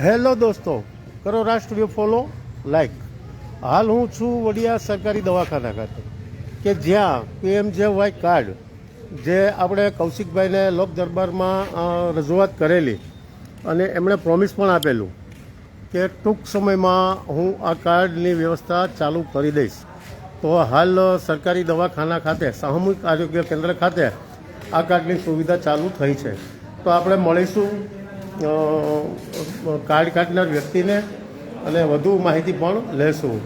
Hello દોસ્તો, કરો રાષ્ટ્રીય ફોલો લાઈક હાલ હું છું વડિયા સરકારી દવાખાના ખાતે, કે જ્યાં પીએમજેવાય કાર્ડ, જે આપણે કૌશિકભાઈને લોક દરબારમાં રજૂઆત કરેલી અને એમણે પ્રોમિસ પણ આપેલું કે ટૂંક સમયમાં હું આ કાર્ડની વ્યવસ્થા ચાલુ કરી દઈશ. તો હાલ સરકારી દવાખાના ખાતે, સામૂહિક આરોગ્ય કેન્દ્ર ખાતે આ કાર્ડની સુવિધા ચાલુ થઈ છે. તો આપણે મળીશું કાર્ડ કાઢનાર વ્યક્તિને અને વધુ માહિતી પણ લેશું.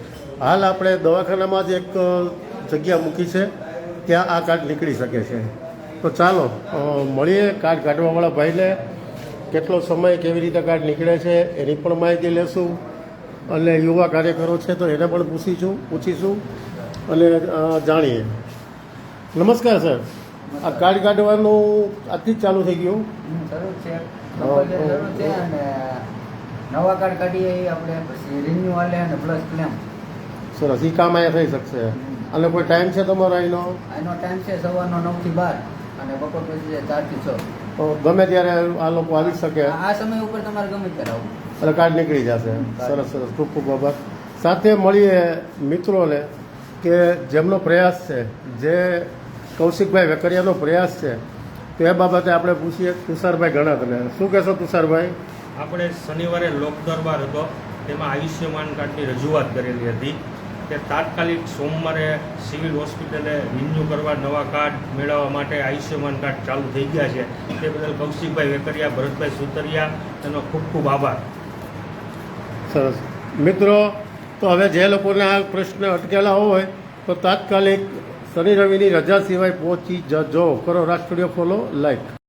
હાલ આપણે દવાખાનામાં જ એક જગ્યા મૂકી છે. ત્યાં આ કાર્ડ નીકળી શકે છે. તો ચાલો મળીએ કાર્ડ કાઢવાવાળા ભાઈને. કેટલો સમય કેવી રીતે કાર્ડ નીકળે છે એની પણ માહિતી લેશું. અને યુવા કાર્યકરો છે તો એને પણ પૂછીશું પૂછીશું. અને જાણીએ. નમસ્કાર, સર. આ કાર્ડ કાઢવાનું આજથી જ ચાલુ થઈ ગયું. જરૂર છે. જરૂર છે અને નવા કાર્ડ કાઢીએ આપણે પછી રિન્યુઅલ અને પ્લસ ક્લેમ સરસ એ કામ અહીંયા થઈ શકશે. અને કોઈ ટાઈમ છે તમારો અહીંનો એનો ટાઈમ છે સવારનો નવથી બાર અને બપોર પછી ચારથી છ. તો ગમે ત્યારે આ લોકો આવી શકે. આ આ સમય ઉપર તમારે ગમે ત્યારે આવું એટલે કાર્ડ નીકળી જશે. સરસ સરસ. ખૂબ ખૂબ આભાર. સાથે મળીએ મિત્રોને કે જેમનો પ્રયાસ છે જે કૌશિકભાઈ વેકરિયાનો પ્રયાસ છે. તો એ બાબતે આપણે પૂછીએ તુષારભાઈ ગણતને શું કહેશો તુષારભાઈ? આપણે શનિવારે લોક દરબાર હતો. તેમાં આયુષ્યમાન કાર્ડની રજૂઆત કરેલી હતી કે તાત્કાલિક સોમવારે સિવિલ હોસ્પિટલે રિન્યુ કરવા નવા કાર્ડ મેળવવા માટે આયુષ્યમાન કાર્ડ ચાલુ થઈ ગયા છે. તે બદલ કૌશિકભાઈ વેકરિયા ભરતભાઈ સુતરિયા તેનો ખૂબ ખૂબ આભાર. સરસ. મિત્રો તો હવે જે લોકોને આ પ્રશ્ન અટકેલા હોય તો તાત્કાલિક શનિ રવિની રજા સિવાય પહોંચી જજો. કરો રાષ્ટ્રીય ફોલો લાઈક.